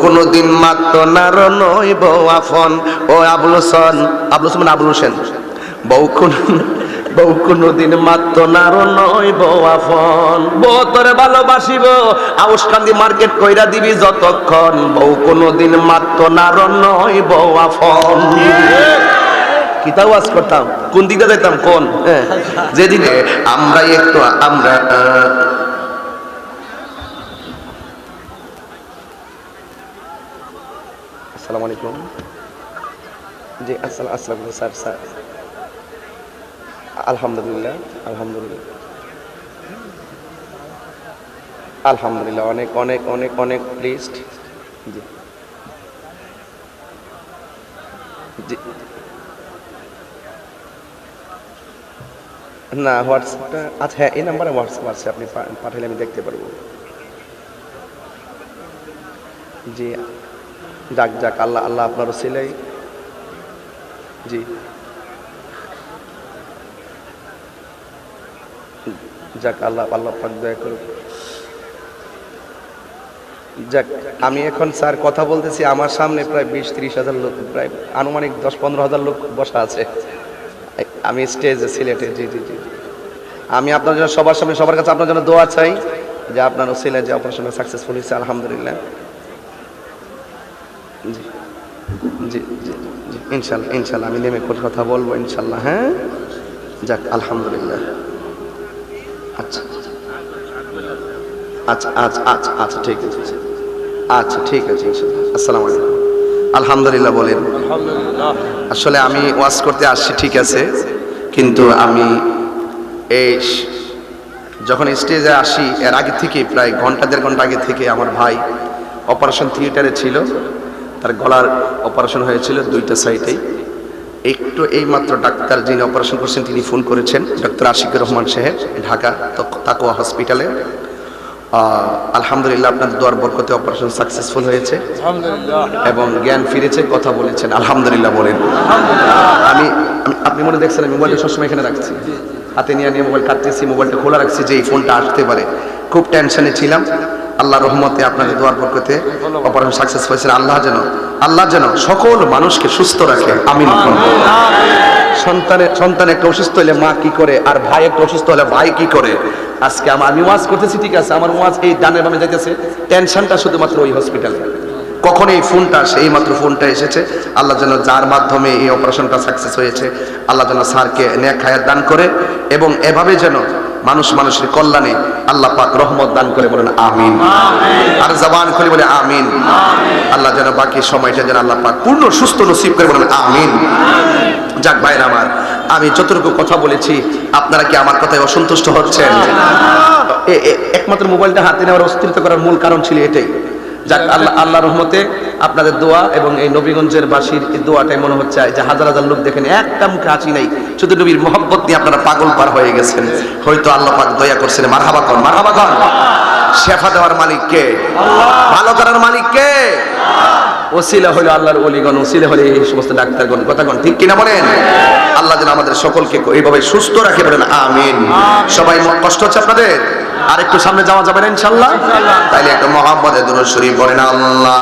কোনদিন মাত্র ও মানে কোনদিন মাত্র মার্কেট কইরা দিবি যতক্ষণ। বউ কোনদিন মাত্র নার নই বউ আফন কিতাব ওয়াজ করতাম। কোন দিকে যেতাম কোন? হ্যাঁ। যেদিকে। আমরা একটু আমরা আসসালামু আলাইকুম। জি আসসালাম আসসালাম স্যার স্যার। আলহামদুলিল্লাহ আলহামদুলিল্লাহ। আলহামদুলিল্লাহ, অনেক অনেক অনেক অনেক প্লিজড জি। জি। না, হোয়াটসঅ্যাপটা আচ্ছা হ্যাঁ এই নাম্বারে হোয়াটসঅ্যাপ আছে, আপনি পাঠালে আমি দেখতে পারব। জি যাক যাক, আল্লাহ আল্লাহ আপনারও ছেলে জি। যাক, আল্লাহ আল্লাহ পাক দয়া করুন যাক, আমি এখন স্যার কথা বলতেছি, আমার সামনে প্রায় বিশ ত্রিশ হাজার লোক, প্রায় আনুমানিক দশ পনেরো হাজার লোক বসা আছে। আমি স্টেজে, সিলেটে, জি জি জি। আমি আপনার জন্য সবার সামনে, সবার কাছে আপনার জন্য দোয়া চাই যে আপনার ছেলে যে অপারেশন সাকসেসফুল হয়েছে, আলহামদুলিল্লাহ। জি জি জি জি ইনশাল্লাহ ইনশাল্লাহ আমি নেমে কোন কথা বলব ইনশাল্লাহ হ্যাঁ? যাক আলহামদুলিল্লাহ। আচ্ছা। আচ্ছা আচ্ছা আচ্ছা আচ্ছা ঠিক আছে আচ্ছা ঠিক আছে ইনশাল্লাহ। আসসালামু আলাইকুম। আলহামদুলিল্লাহ বলেন। আসলে আমি ওয়াজ করতে আসছি ঠিক আছে? কিন্তু আমি এই যখন স্টেজে আসি এর আগে থেকে প্রায় ঘণ্টা দেড় ঘণ্টা আগে থেকে আমার ভাই অপারেশন থিয়েটারে ছিল। তার গলার অপারেশন হয়েছিল দুইটা সাইডেই একটু এই মাত্র ডাক্তার যিনি অপারেশন করছেন তিনি ফোন করেছেন ডক্টর আশিকুর রহমান সাহেব ঢাকা তক- তাকোয়া হসপিটালে। আলহামদুলিল্লাহ আপনার দোয়ার বরকতে অপারেশন সাকসেসফুল হয়েছে। এবং জ্ঞান ফিরেছে কথা বলেছেন আলহামদুলিল্লাহ বলেন। আমি আমি- আপনি মনে দেখছেন আমি মোবাইলটা সবসময় এখানে রাখছি। হাতে নিয়ে নিয়ে মোবাইল কাটতেছি মোবাইলটা খোলা রাখছি যে এই ফোনটা আসতে পারে। খুব টেনশনে ছিলাম। আল্লাহ রহমতে আপনাদের দোয়ার বরকতে অপারেশন সাকসেস হয়েছে। আল্লাহ যেন আল্লাহ যেন সকল মানুষকে সুস্থ রাখে। আমিন সন্তানের সন্তান একটা অসুস্থ হলে মা কি করে? আর ভাই একটা অসুস্থ হলে ভাই কি করে? আজকে আমার, আমি ওয়াজ করতেছি, ঠিক আছে? আমার ওয়াজ এই ডানে বামে যাইতেছে। টেনশনটা শুধুমাত্র ওই হসপিটালে কখন এই ফোনটা আসে এই মাত্র ফোনটা এসেছে। আল্লাহ যেন যার মাধ্যমে এই অপারেশনটা সাকসেস হয়েছে, আল্লাহ যেন স্যারকে নেক হায়াত দান করে এবং এভাবে যেন মানুষ মানুষের কল্যাণে আল্লাহ পাক রহমত দান করে বলেন আমিন। আর জবান খুলে বলে আমিন। আল্লাহ যেন বাকি সময়টা যেন আল্লাহ পাক পূর্ণ সুস্থ নসিব করে বলেন আমিন। যাক ভাই আমার আমি যতটুকু কথা বলেছি আপনারা কি আমার কথায় অসন্তুষ্ট হচ্ছেন? একমাত্র মোবাইলটা হাতে নেওয়ার অস্থিরতা করার মূল কারণ ছিল এটাই। যাক, আল্লাহ আল্লাহ রহমতে আপনাদের দোয়া এবং এই নবীগঞ্জের বাসীর দোয়াটাই মনে হচ্ছে যে হাজার হাজার লোক দেখেন, একটা মুখে আছি নাই, শুধু নবীর মোহব্বত নিয়ে আপনারা পাগল পার হয়ে গেছেন। হয়তো আল্লাহ পাক দয়া করছেন, মারহাবা কর মারহাবা কর। শেফা দেওয়ার মালিক কে? ভালো করার মালিক কে? ওসিলা হলো আল্লাহর অলিগণ ওসিলা হলে এই সমস্ত ডাক্তারগণ কথাগণ ঠিক কিনা বলেন? আল্লাহ যেন আমাদের সকলকে এইভাবে সুস্থ রাখে বলেন, আমিন। সবাই কষ্ট হচ্ছে আপনাদের? আর একটু সামনে যাওয়া যাবে না ইনশাল্লাহ তাইলে একটা মহাব্বতের দুরুদ শরীফ পড়েন আল্লাহ।